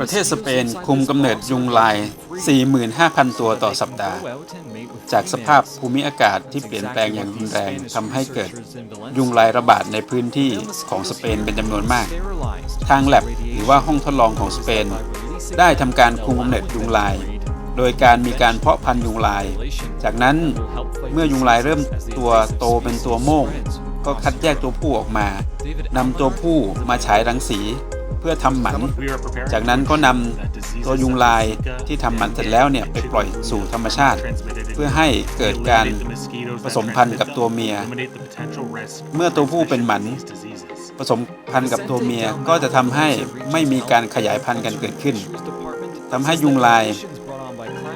ประเทศสเปนคุมกำเนิดยุงลาย 45,000 ตัวต่อสัปดาห์ จากสภาพภูมิอากาศที่เปลี่ยนแปลงอย่างรุนแรงทำให้เกิดยุงลายระบาดในพื้นที่ของสเปนเป็นจำนวนมาก ทางแลบหรือว่าห้องทดลองของสเปน ได้ทำการคุมกำเนิดยุงลาย โดยการมีการเพาะพันธุ์ยุงลาย จากนั้นเมื่อยุงลายเริ่มตัวโตเป็นตัวโม่งก็คัดแยกตัวผู้ออกมา นำตัวผู้มาฉายรังสี เพื่อทำหมัน จากนั้นก็นำตัวยุงลายที่ทำหมันเสร็จแล้วเนี่ยไปปล่อยสู่ธรรมชาติ เพื่อให้เกิดการผสมพันธุ์กับตัวเมีย เมื่อตัวผู้เป็นหมัน ผสมพันธุ์กับตัวเมียก็จะทำให้ไม่มีการขยายพันธุ์กันเกิดขึ้นทำให้ยุงลาย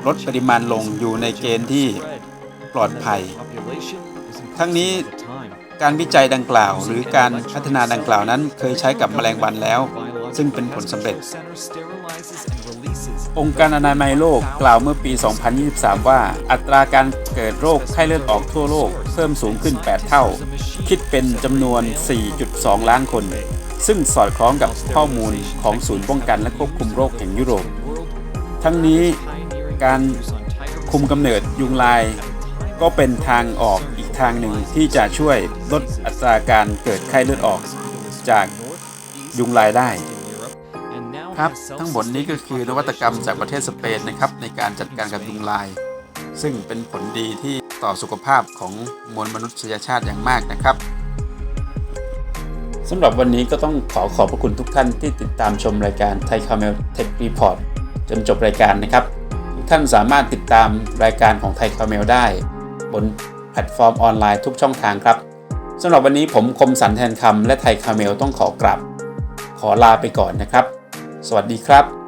ลดปริมาณลงอยู่ในเกณฑ์ที่ปลอดภัย ทั้งนี้การวิจัยดังกล่าว หรือการพัฒนาดังกล่าวนั้นเคยใช้กับแมลงวันแล้ว ซึ่งเป็นผลสำเร็จ องค์การอนามัยโลกกล่าวเมื่อปี 2023 ว่า อัตราการเกิดโรคไข้เลือดออกทั่วโลกเพิ่มสูงขึ้น 8 เท่า คิดเป็นจำนวน 4.2 ล้านคน ซึ่งสอดคล้องกับข้อมูลของศูนย์ป้องกันและควบคุมโรคแห่งยุโรป ทั้งนี้การคุมกำเนิดยุงลายก็เป็นทางออกอีกทางหนึ่งที่จะช่วยลดอัตราการเกิดไข้เลือดออกจากยุงลายได้ ครับ ทั้งหมดนี้ก็คือนวัตกรรมจากประเทศสเปนนะครับในการจัดการกับยุงลาย ซึ่งเป็นผลดีที่ต่อสุขภาพของมวลมนุษยชาติอย่างมากนะครับสำหรับวันนี้ก็ต้องขอขอบพระคุณทุกท่านที่ติดตามชมรายการไทยคาเมลเทครีพอร์ตจนจบรายการนะครับ ทุกท่านสามารถติดตามรายการของไทยคาเมลได้ บนแพลตฟอร์มออนไลน์ทุกช่องทางครับสำหรับวันนี้ผมคมสันแทนคำและไทยคาเมลต้องขอกลับ ขอลาไปก่อนนะครับ สวัสดีครับ